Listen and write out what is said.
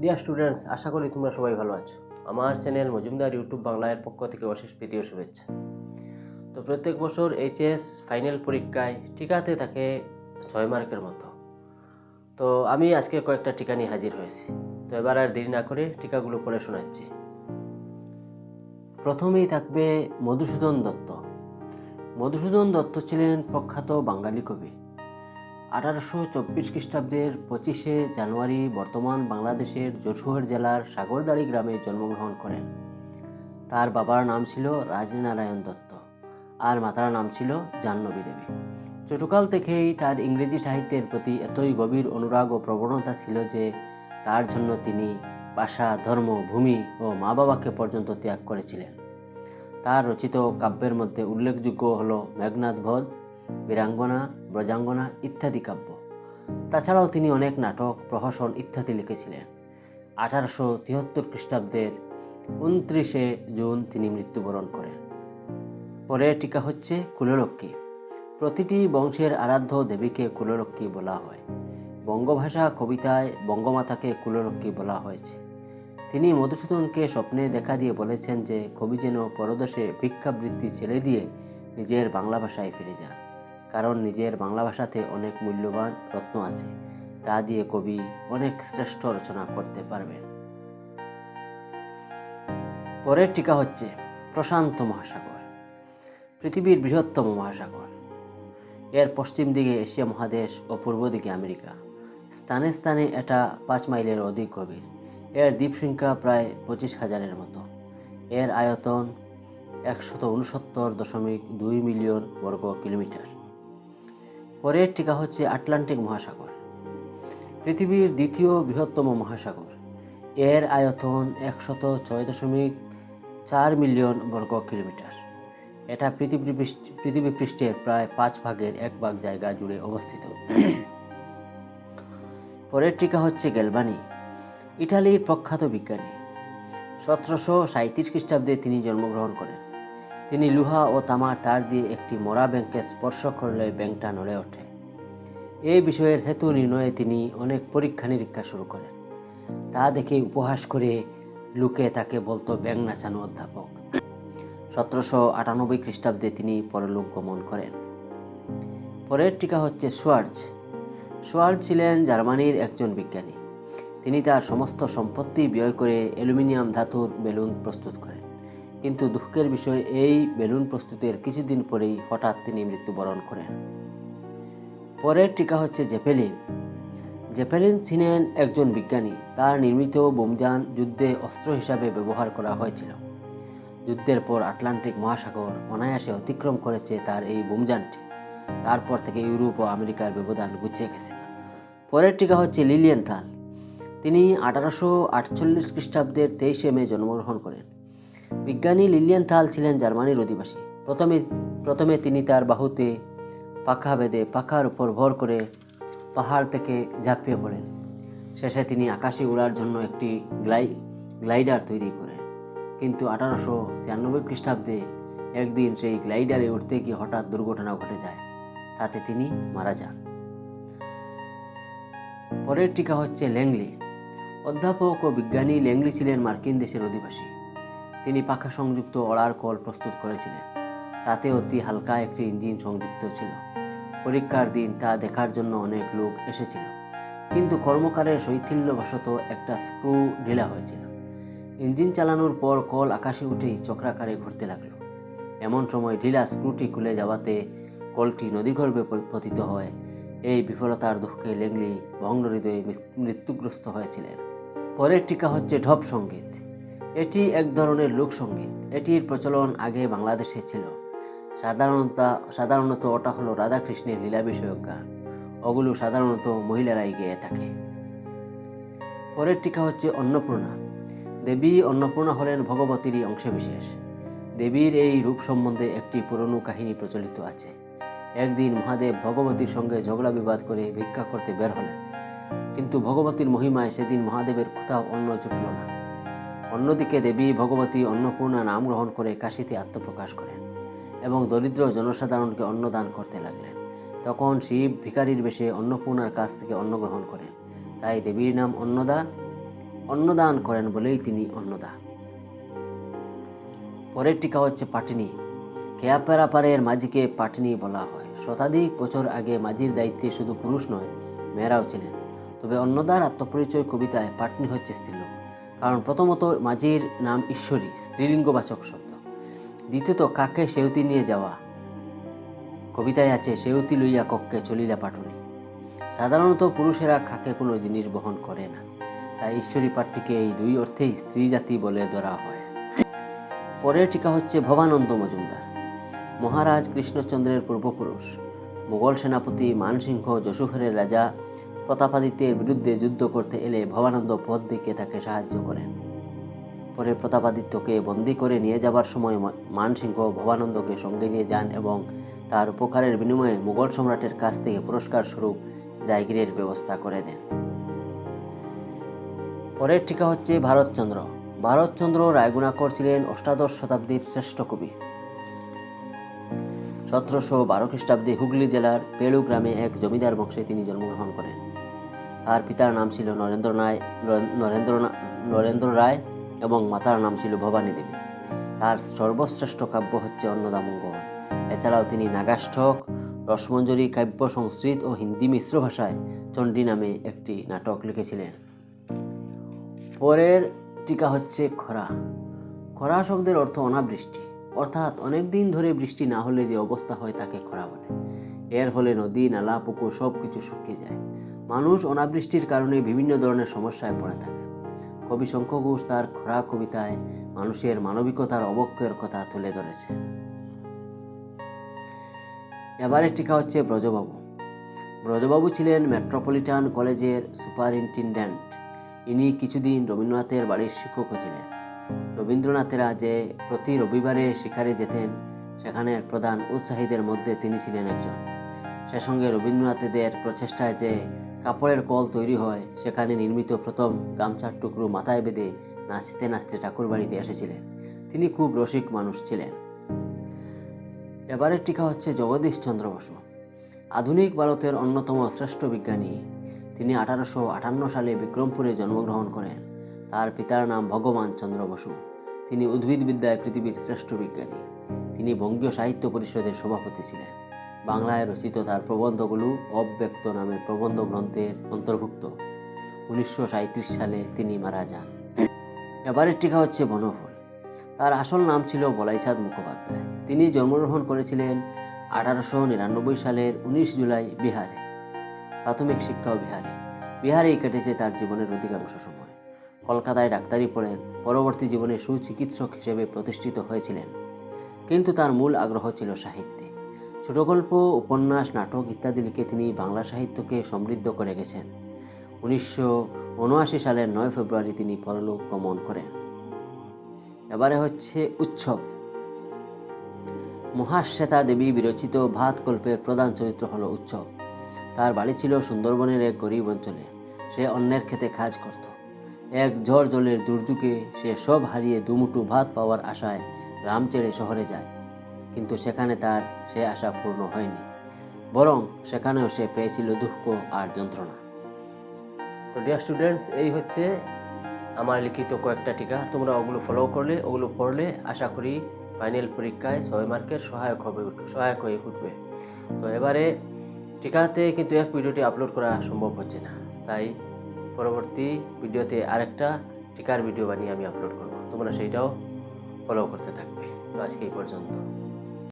Dear students আশা করি তোমরা সবাই ভালো আছো। আমার চ্যানেল মজুমদার ইউটিউব বাংলার পক্ষ থেকে অশেষ প্রীতি ও শুভেচ্ছা। তো প্রত্যেক বছর এইচএস ফাইনাল পরীক্ষায় টিকাতে থাকে ছয় মার্কের মতো। তো আমি আজকে কয়েকটা টিকা নিয়ে হাজির হয়েছি। তো এবার আর দেরি না করে টিকাগুলো পড়ে শোনাচ্ছি। প্রথমেই থাকবে মধুসূদন দত্ত। মধুসূদন দত্ত ছিলেন প্রখ্যাত বাঙালি কবি। আঠারোশো চব্বিশ খ্রিস্টাব্দের পঁচিশে জানুয়ারি বর্তমান বাংলাদেশের যশোহর জেলার সাগরদাড়ি গ্রামে জন্মগ্রহণ করেন। তার বাবার নাম ছিল রাজনারায়ণ দত্ত আর মাতার নাম ছিল জাহ্নবী দেবী। ছোটকাল থেকেই তার ইংরেজি সাহিত্যের প্রতি এতই গভীর অনুরাগ ও প্রবণতা ছিল যে তার জন্য তিনি ভাষা ধর্ম, ভূমি ও মা বাবাকে পর্যন্ত ত্যাগ করেছিলেন। তার রচিত কাব্যের মধ্যে উল্লেখযোগ্য হল মেঘনাথ বধ বীরাঙ্গনা, ব্রজাঙ্গনা ইত্যাদি কাব্য। তাছাড়াও তিনি অনেক নাটক, প্রহসন ইত্যাদি লিখেছিলেন। আঠারোশো তিয়াত্তর খ্রিস্টাব্দের উনত্রিশে জুন তিনি মৃত্যুবরণ করেন। পরের টিকা হচ্ছে কুললক্ষ্মী। প্রতিটি বংশের আরাধ্য দেবীকে কুললক্ষ্মী বলা হয়। বঙ্গভাষা কবিতায় বঙ্গমাতাকে কুললক্ষ্মী বলা হয়েছে। তিনি মধুসূদনকে স্বপ্নে দেখা দিয়ে বলেছেন যে, কবি যেন পরদেশে ভিক্ষাবৃত্তি ছেড়ে দিয়ে নিজের বাংলা ভাষায় ফিরে যান। কারণ নিজের বাংলা ভাষাতে অনেক মূল্যবান রত্ন আছে। তা দিয়ে কবি অনেক শ্রেষ্ঠ রচনা করতে পারবেন। পরের টিকা হচ্ছে প্রশান্ত মহাসাগর, পৃথিবীর বৃহত্তম মহাসাগর। এর পশ্চিম দিকে এশিয়া মহাদেশ ও পূর্ব দিকে আমেরিকা। স্থানে স্থানে এটা পাঁচ মাইলের অধিক গভীর। এর দ্বীপ সংখ্যা প্রায় পঁচিশ হাজারের মতো। এর আয়তন একশত উনসত্তর দশমিক দুই মিলিয়ন বর্গ কিলোমিটার। পরের টিকা হচ্ছে আটলান্টিক মহাসাগর, পৃথিবীর দ্বিতীয় বৃহত্তম মহাসাগর। এর আয়তন একশত ছয় দশমিক চার মিলিয়ন বর্গ কিলোমিটার। এটা পৃথিবী পৃথিবী পৃষ্ঠের প্রায় পাঁচ ভাগের এক ভাগ জায়গা জুড়ে অবস্থিত। পরের টিকা হচ্ছে গেলবানি ইটালির প্রখ্যাত বিজ্ঞানী। সতেরোশো সাঁত্রিশ খ্রিস্টাব্দে তিনি জন্মগ্রহণ করেন। তিনি লুহা ও তামার তার দিয়ে একটি মরা ব্যাংকে স্পর্শ করলে ব্যাংকটা নড়ে ওঠে। এই বিষয়ের হেতু নির্ণয়ে তিনি অনেক পরীক্ষা নিরীক্ষা শুরু করেন। তা দেখে উপহাস করে লোকে তাকে বলতো ব্যাংক নাচানো অধ্যাপক। সতেরোশো আটানব্বই খ্রিস্টাব্দে তিনি পরলোক গমন করেন। পরের টিকা হচ্ছে সোয়ার্জ। সোয়ার্জ ছিলেন জার্মানির একজন বিজ্ঞানী। তিনি তার সমস্ত সম্পত্তি ব্যয় করে অ্যালুমিনিয়াম ধাতুর বেলুন প্রস্তুত করেন। কিন্তু দুঃখের বিষয়, এই বেলুন প্রস্তুতের কিছুদিন পরেই হঠাৎ তিনি মৃত্যুবরণ করেন। পরের টিকা হচ্ছে জেপেলিন জেপেলিন ছিলেন একজন বিজ্ঞানী। তার নির্মিত বোমযান যুদ্ধে অস্ত্র হিসাবে ব্যবহার করা হয়েছিল। যুদ্ধের পর আটলান্টিক মহাসাগর অনায়াসে অতিক্রম করেছে তার এই বোমযানটি। তারপর থেকে ইউরোপ ও আমেরিকার ব্যবধান গুছিয়ে গেছে। পরের টিকা হচ্ছে লিলিয়ান থাল তিনি আঠারোশো আটচল্লিশ খ্রিস্টাব্দের তেইশে মে জন্মগ্রহণ করেন। বিজ্ঞানী লিলিয়ান থাল ছিলেন জার্মানির অধিবাসী। প্রথমে প্রথমে তিনি তার বাহুতে পাখা বেঁধে পাখার উপর ভর করে পাহাড় থেকে ঝাঁপিয়ে পড়েন। শেষে তিনি আকাশে উড়ার জন্য একটি গ্লাই, গ্লাইডার তৈরি করেন। কিন্তু আঠারোশো ছিয়ানব্বই খ্রিস্টাব্দে একদিন সেই গ্লাইডারে উঠতে গিয়ে হঠাৎ দুর্ঘটনা ঘটে যায়, তাতে তিনি মারা যান। পরের টিকা হচ্ছে ল্যাংলি। অধ্যাপক ও বিজ্ঞানী ল্যাংলি ছিলেন মার্কিন দেশের অধিবাসী। তিনি পাখা সংযুক্ত অড়ার কল প্রস্তুত করেছিলেন। তাতে অতি হালকা একটি ইঞ্জিন সংযুক্ত ছিল। পরীক্ষার দিন তা দেখার জন্য অনেক লোক এসেছিল। কিন্তু কর্মকারের শৈথিল্যবশত একটা স্ক্রু ঢিলা হয়েছিল। ইঞ্জিন চালানোর পর কল আকাশে উঠেই চক্রাকারে ঘুরতে লাগল। এমন সময় ঢিলা স্ক্রুটি খুলে যাওয়াতে কলটি নদীগর্ভে পতিত হয় এই বিফলতার দুঃখে লেগলি ভগ্ন হৃদয়ে মৃত্যুগ্রস্ত হয়েছিলেন। পরের টিকা হচ্ছে ঢপ সংগীত। এটি এক ধরনের লোকসঙ্গীত এটির প্রচলন আগে বাংলাদেশে ছিল। সাধারণত সাধারণত ওটা হলো রাধাকৃষ্ণের লীলা বিষয়ক গান। ওগুলো সাধারণত মহিলারাই গেয়ে থাকে। পরের টিকা হচ্ছে অন্নপূর্ণা। দেবী অন্নপূর্ণা হলেন ভগবতীরই অংশবিশেষ। দেবীর এই রূপ সম্বন্ধে একটি পুরনো কাহিনী প্রচলিত আছে। একদিন মহাদেব ভগবতীর সঙ্গে ঝগড়া বিবাদ করে ভিক্ষা করতে বের হলেন। কিন্তু ভগবতীর মহিমায় সেদিন মহাদেবের কোথাও অন্ন জুটল না। অন্যদিকে দেবী ভগবতী অন্নপূর্ণা নাম গ্রহণ করে কাশীতে আত্মপ্রকাশ করেন এবং দরিদ্র জনসাধারণকে অন্নদান করতে লাগলেন। তখন শিব ভিখারির বেশে অন্নপূর্ণার কাছ থেকে অন্ন গ্রহণ করেন। তাই দেবীর নাম অন্নদা। অন্নদান করেন বলেই তিনি অন্নদা। পরের টিকা হচ্ছে পাটিনি। কেয়াপেরাপাড়ের মাঝিকে পাটিনি বলা হয়। শতাধিক বছর আগে মাঝির দায়িত্বে শুধু পুরুষ নয়, মেয়েরাও ছিলেন। তবে অন্নদার আত্মপরিচয় কবিতায় পাটনি হচ্ছে স্ত্রীলোক। কারণ প্রথমত মাঝির নাম ঈশ্বরী, স্ত্রীলিঙ্গবাচক শব্দ। দ্বিতীয়ত, কাকে সেউতি নিয়ে যাওয়া? কবিতায় আছে, সেউতি লইয়া কক্ষে চলিলা পাটনি। সাধারণত পুরুষেরা খাকে কোনো জিনিস বহন করে না। তাই ঈশ্বরী পাঠটিকে এই দুই অর্থেই স্ত্রী জাতি বলে ধরা হয়। পরের টিকা হচ্ছে ভবানন্দ মজুমদার। মহারাজ কৃষ্ণচন্দ্রের পূর্বপুরুষ, মোগল সেনাপতি মানসিংহ যশোহরের রাজা প্রতাপাদিত্যের বিরুদ্ধে যুদ্ধ করতে এলে ভবানন্দ পথ দিকে তাকে সাহায্য করেন। পরে প্রতাপাদিত্যকে বন্দি করে নিয়ে যাবার সময় মানসিংহ ভবানন্দকে সঙ্গে নিয়ে যান এবং তার উপকারের বিনিময়ে মুঘল সম্রাটের কাছ থেকে পুরস্কার স্বরূপ জায়গিরের ব্যবস্থা করে দেন। পরের টিকা হচ্ছে ভারতচন্দ্র। ভারতচন্দ্র রায়গুণাকর ছিলেন অষ্টাদশ শতাব্দীর শ্রেষ্ঠ কবি। সতেরোশো বারো খ্রিস্টাব্দে হুগলি জেলার পেড়ু গ্রামে এক জমিদার বংশে তিনি জন্মগ্রহণ করেন। তার পিতার নাম ছিল নরেন্দ্র রায় নরেন্দ্র নরেন্দ্র রায় এবং মাতার নাম ছিল ভবানী দেবী। তার সর্বশ্রেষ্ঠ কাব্য হচ্ছে অন্নদামঙ্গল। এছাড়াও তিনি নাগাষ্ঠক রসমঞ্জরি কাব্য সংস্কৃত ও হিন্দি মিশ্র ভাষায় চণ্ডী নামে একটি নাটক লিখেছিলেন। পরের টিকা হচ্ছে খরা। খরা শব্দের অর্থ অনাবৃষ্টি। অর্থাৎ অনেক দিন ধরে বৃষ্টি না হলে যে অবস্থা হয় তাকে খরা বলে। এর ফলে নদী, নালা, পুকুর সব কিছু শুকিয়ে যায়। মানুষ অনাবৃষ্টির কারণে বিভিন্ন ধরনের সমস্যায় পড়ে থাকে। কবি শঙ্খ ঘোষ তার খরা কবিতায় মানুষের মানবিকতার অবক্ষয়ের কথা তুলে ধরেছে। এবারের টিকা হচ্ছে ব্রজবাবু। ব্রজবাবু ছিলেন মেট্রোপলিটন কলেজের সুপারিনটেন্ডেন্ট। ইনি কিছুদিন রবীন্দ্রনাথের বাড়ির শিক্ষকও ছিলেন রবীন্দ্রনাথেরা যে প্রতি রবিবারে শিকারে যেতেন সেখানের প্রধান উৎসাহীদের মধ্যে তিনি ছিলেন একজন। সে সঙ্গে রবীন্দ্রনাথদের প্রচেষ্টায় যে কাপড়ের কল তৈরি হয়। সেখানে নির্মিত প্রথম গামছার টুকরো মাথায় বেঁধে নাচতে নাচতে ঠাকুর বাড়িতে এসেছিলেন। তিনি খুব রসিক মানুষ ছিলেন। এবারের টিকা হচ্ছে জগদীশ চন্দ্র বসু। আধুনিক ভারতের অন্যতম শ্রেষ্ঠ বিজ্ঞানী। তিনি আঠারোশো আটান্ন সালে বিক্রমপুরে জন্মগ্রহণ করেন। তার পিতার নাম ভগবান চন্দ্র বসু। তিনি উদ্ভিদবিদ্যায় পৃথিবীর শ্রেষ্ঠ বিজ্ঞানী। তিনি বঙ্গীয় সাহিত্য পরিষদের সভাপতি ছিলেন। বাংলায় রচিত তার প্রবন্ধগুলো অব্যক্ত নামে প্রবন্ধ গ্রন্থের অন্তর্ভুক্ত। উনিশশো সালে তিনি মারা যান। এবারের টিকা হচ্ছে বনফুল। তার আসল নাম ছিল বলাইচাঁদ মুখোপাধ্যায়। তিনি জন্মগ্রহণ করেছিলেন আঠারোশো নিরানব্বই সালের উনিশ জুলাই বিহারে। প্রাথমিক শিক্ষাও বিহারে। বিহারেই কেটেছে তার জীবনের অধিকাংশ সময়। কলকাতায় ডাক্তারি পড়েন পরবর্তী জীবনে সুচিকিৎসক হিসেবে প্রতিষ্ঠিত হয়েছিলেন। কিন্তু তার মূল আগ্রহ ছিল সাহিত্যে। ছোট গল্প উপন্যাস, নাটক ইত্যাদি লিখে তিনি বাংলা সাহিত্যকে সমৃদ্ধ করে গেছেন। উনিশশো উনআশি সালের নয় ফেব্রুয়ারি তিনি পরলোক গমন করেন। এবারে হচ্ছে উৎসব। মহাশ্বেতা দেবী বিরচিত ভাত কল্পের প্রধান চরিত্র হল উৎসব। তার বাড়ি ছিল সুন্দরবনের এক গরিব অঞ্চলে। সে অন্যের খেতে কাজ করত। এক ঝড় জলের দুর্যোগে সে সব হারিয়ে দুমুঠো ভাত পাওয়ার আশায় গ্রাম ছেড়ে শহরে যায়। কিন্তু সেখানে তার সে আশা পূর্ণ হয়নি, বরং সেখানেও সে পেয়েছিল দুঃখ আর যন্ত্রণা। তো ডিয়ার স্টুডেন্টস এই হচ্ছে আমার লিখিত কয়েকটা টিকা। তোমরা ওগুলো ফলো করলে, ওগুলো পড়লে আশা করি ফাইনাল পরীক্ষায় ছয় মার্কের সহায়ক হবে সহায়ক হয়ে উঠবে। তো এবারে টিকাতে কিন্তু এক ভিডিওটি আপলোড করা সম্ভব হচ্ছে না। তাই পরবর্তী ভিডিওতে আরেকটা টিকার ভিডিও বানিয়ে আমি আপলোড করব। তোমরা সেইটাও ফলো করতে থাকবে। তো আজকে এই পর্যন্ত।